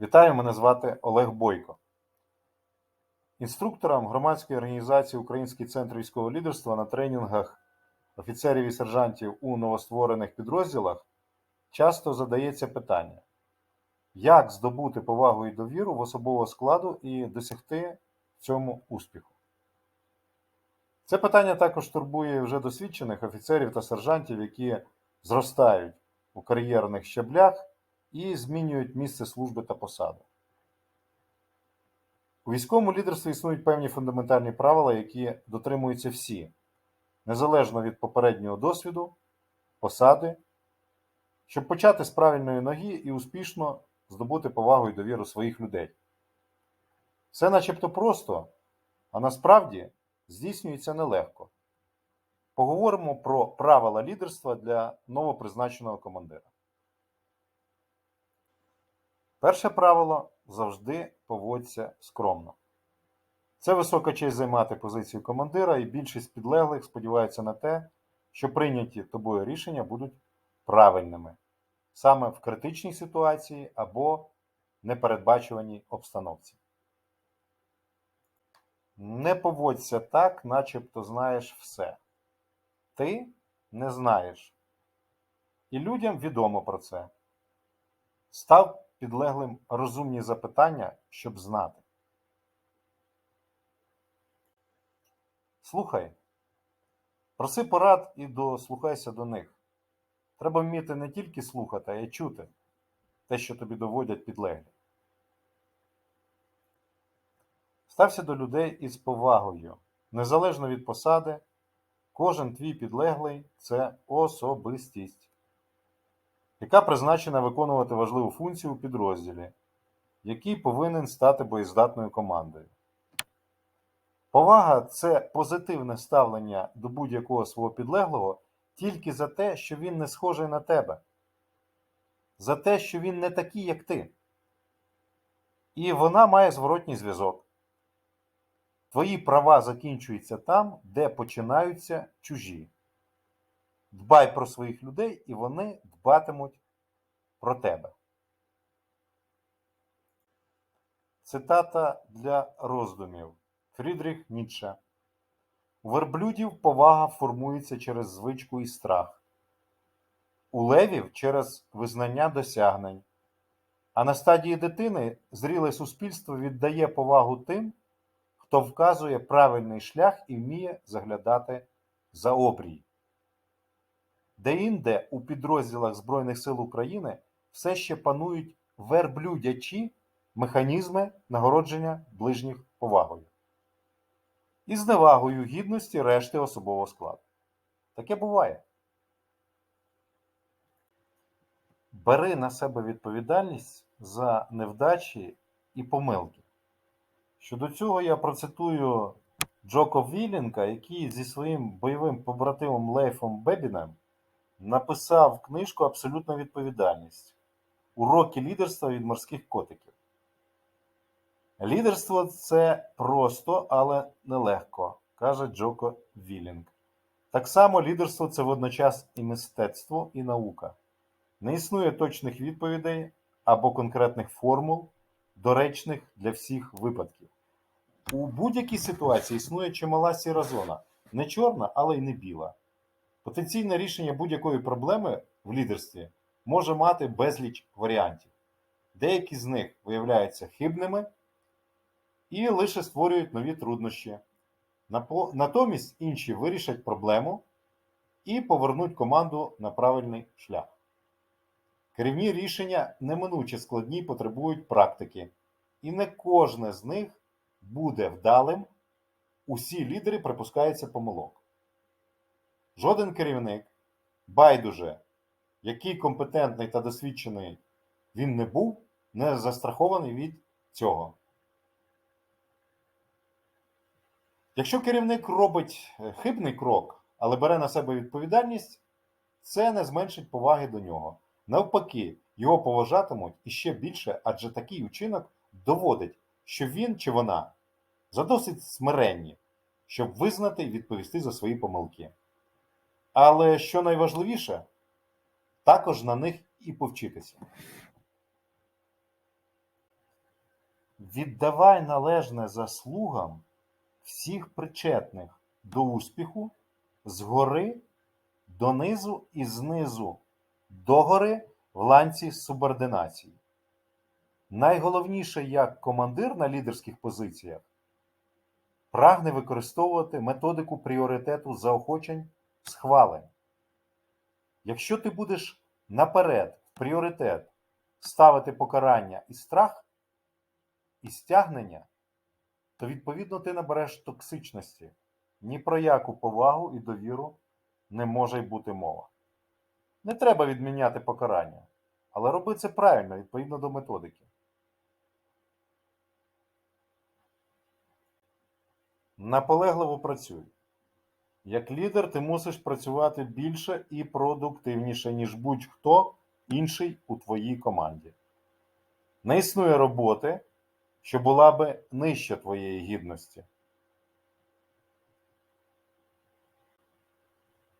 Вітаю, мене звати Олег Бойко. Інструкторам громадської організації Український центр військового лідерства на тренінгах офіцерів і сержантів у новостворених підрозділах часто задається питання, як здобути повагу і довіру в особового складу і досягти цьому успіху. Це питання також турбує вже досвідчених офіцерів та сержантів, які зростають у кар'єрних щаблях і змінюють місце служби та посади. У військовому лідерстві існують певні фундаментальні правила, які дотримуються всі, незалежно від попереднього досвіду, посади, щоб почати з правильної ноги і успішно здобути повагу і довіру своїх людей. Все начебто просто, а насправді здійснюється нелегко. Поговоримо про правила лідерства для новопризначеного командира. Перше правило завжди поводься скромно. Це висока честь займати позицію командира, і більшість підлеглих сподіваються на те, що прийняті тобою рішення будуть правильними саме в критичній ситуації або непередбачуваній обстановці. Не поводься так, начебто знаєш все. Ти не знаєш. І людям відомо про це. Став підлеглим розумні запитання, щоб знати. Слухай. Проси порад і дослухайся до них. Треба вміти не тільки слухати, а й чути те, що тобі доводять підлеглі. Стався до людей із повагою. Незалежно від посади, кожен твій підлеглий це особистість яка призначена виконувати важливу функцію у підрозділі, який повинен стати боєздатною командою. Повага це позитивне ставлення до будь-якого свого підлеглого тільки за те, що він не схожий на тебе, за те, що він не такий, як ти. І вона має зворотній зв'язок. Твої права закінчуються там, де починаються чужі. Дбай про своїх людей, і вони дбатимуть про тебе. Цитата для роздумів Фрідріх Ніцше. У верблюдів повага формується через звичку і страх, у левів через визнання досягнень. А на стадії дитини зріле суспільство віддає повагу тим, хто вказує правильний шлях і вміє заглядати за обрій. Деінде у підрозділах Збройних сил України все ще панують верблюдячі механізми нагородження ближніх повагою і зневагою гідності решти особового складу. Таке буває. Бери на себе відповідальність за невдачі і помилки. Щодо цього я процитую Джоко Вілінка, який зі своїм бойовим побратимом Лейфом Бебінем написав книжку Абсолютна відповідальність. Уроки лідерства від морських котиків. Лідерство це просто, але нелегко, каже Джоко Вілінг. Так само лідерство це водночас і мистецтво, і наука. Не існує точних відповідей або конкретних формул, доречних для всіх випадків. У будь-якій ситуації існує чимала сіра зона, не чорна, але й не біла. Потенційне рішення будь-якої проблеми в лідерстві може мати безліч варіантів. Деякі з них виявляються хибними і лише створюють нові труднощі. Натомість інші вирішать проблему і повернуть команду на правильний шлях. Керівні рішення неминуче складні потребують практики, і не кожне з них буде вдалим. Усі лідери припускаються помилок. Жоден керівник, байдуже, який компетентний та досвідчений він не був, не застрахований від цього. Якщо керівник робить хибний крок, але бере на себе відповідальність, це не зменшить поваги до нього. Навпаки, його поважатимуть іще більше, адже такий учинок доводить, що він чи вона задосить смиренні, щоб визнати і відповісти за свої помилки. Але що найважливіше, також на них і повчитися. віддавай належне заслугам всіх причетних до успіху згори донизу і знизу догори в ланці субординації. Найголовніше як командир на лідерських позиціях прагне використовувати методику пріоритету заохочень схвалень. Якщо ти будеш наперед в пріоритет ставити покарання і страх, і стягнення, то відповідно ти набереш токсичності. Ні про яку повагу і довіру не може й бути мова. Не треба відміняти покарання, але роби це правильно, відповідно до методики. Наполегливо працюй. Як лідер ти мусиш працювати більше і продуктивніше, ніж будь-хто інший у твоїй команді. Не існує роботи, що була би нижче твоєї гідності.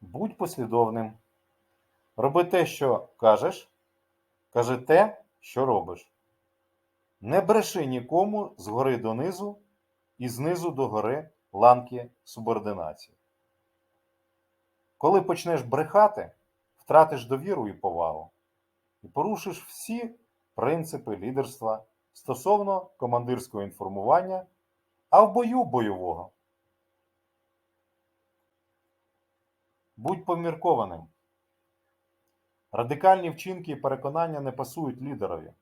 Будь послідовним. Роби те, що кажеш, кажи те, що робиш. Не бреши нікому згори донизу і знизу до гори ланки субординації. Коли почнеш брехати, втратиш довіру і повагу і порушиш всі принципи лідерства стосовно командирського інформування, а в бою бойового. Будь поміркованим. Радикальні вчинки і переконання не пасують лідерові.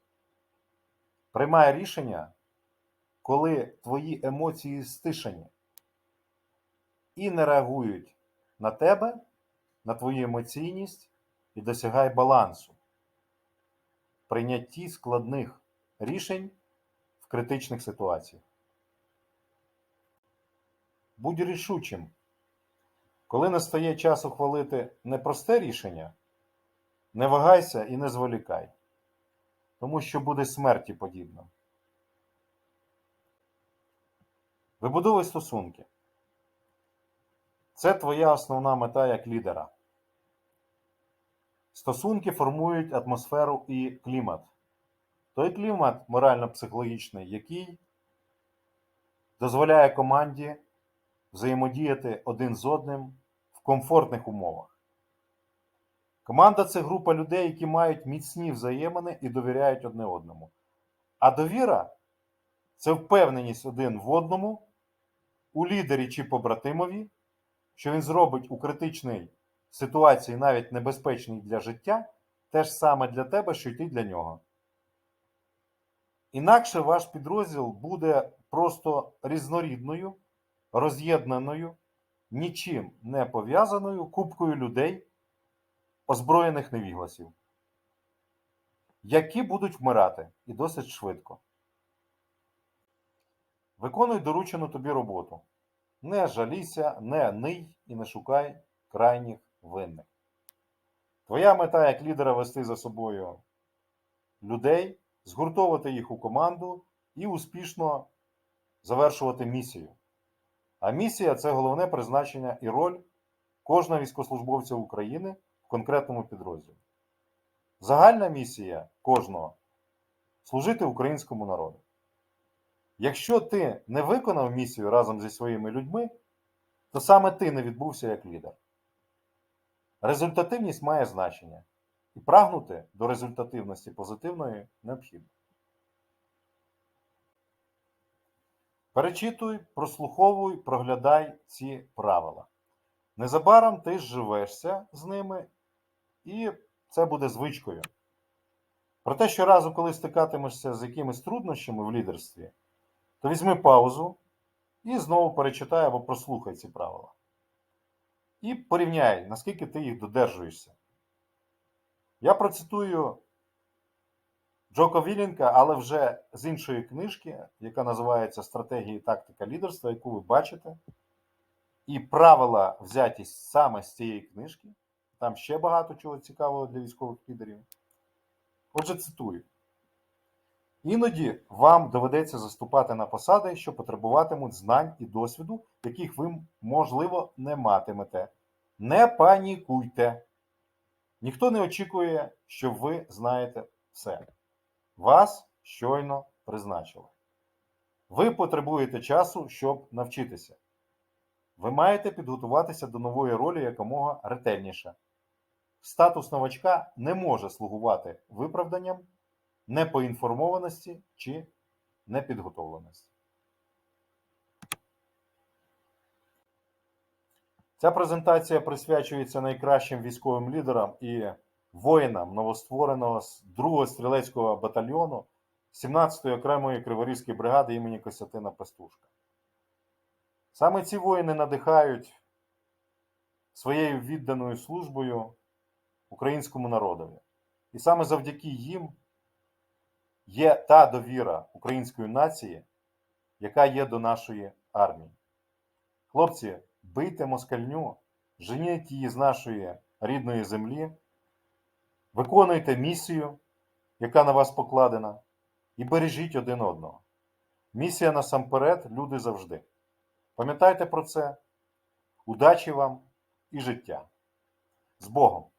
Приймай рішення, коли твої емоції стишені і не реагують на тебе, на твою емоційність і досягай балансу прийнятті складних рішень в критичних ситуаціях. Будь рішучим. Коли настає час ухвалити непросте рішення, не вагайся і не зволікай, тому що буде смерті подібно. Вибудовуй стосунки. Це твоя основна мета як лідера. Стосунки формують атмосферу і клімат. Той клімат морально-психологічний, який дозволяє команді взаємодіяти один з одним в комфортних умовах. Команда це група людей, які мають міцні взаємини і довіряють одне одному. А довіра це впевненість один в одному, у лідері чи побратимові, що він зробить у критичній ситуації, навіть небезпечній для життя, те ж саме для тебе, що й ти для нього. Інакше ваш підрозділ буде просто різнорідною, роз'єднаною, нічим не пов'язаною купкою людей, озброєних невігласів, які будуть вмирати і досить швидко. Виконуй доручену тобі роботу. Не жалійся, не ний і не шукай крайніх винних. Твоя мета як лідера вести за собою людей, згуртовувати їх у команду і успішно завершувати місію. А місія це головне призначення і роль кожного військовослужбовця України в конкретному підрозділі. Загальна місія кожного служити українському народу. Якщо ти не виконав місію разом зі своїми людьми, то саме ти не відбувся як лідер. Результативність має значення, і прагнути до результативності позитивної необхідно. Перечитуй, прослуховуй, проглядай ці правила. Незабаром ти живешся з ними, і це буде звичкою. Проте щоразу, коли стикатимешся з якимись труднощами в лідерстві, то візьми паузу і знову перечитай або прослухай ці правила. І порівняй, наскільки ти їх додержуєшся. Я процитую Джоко Вілінка, але вже з іншої книжки, яка називається Стратегія і тактика лідерства, яку ви бачите. І правила взяті саме з цієї книжки. Там ще багато чого цікавого для військових лідерів. Отже, цитую. Іноді вам доведеться заступати на посади, що потребуватимуть знань і досвіду, яких ви, можливо, не матимете. Не панікуйте. Ніхто не очікує, що ви знаєте все. Вас щойно призначили. Ви потребуєте часу, щоб навчитися. Ви маєте підготуватися до нової ролі якомога ретельніше. Статус новачка не може слугувати виправданням непоінформованості чи непідготовленості. Ця презентація присвячується найкращим військовим лідерам і воїнам новоствореного 2-го стрілецького батальйону 17-ї окремої Криворізької бригади імені Костянтина Пестушка. Саме ці воїни надихають своєю відданою службою українському народові. І саме завдяки їм є та довіра української нації, яка є до нашої армії. Хлопці, бийте москальню, женіть її з нашої рідної землі, виконуйте місію, яка на вас покладена, і бережіть один одного. Місія насамперед, люди завжди. Пам'ятайте про це. Удачі вам і життя. З Богом!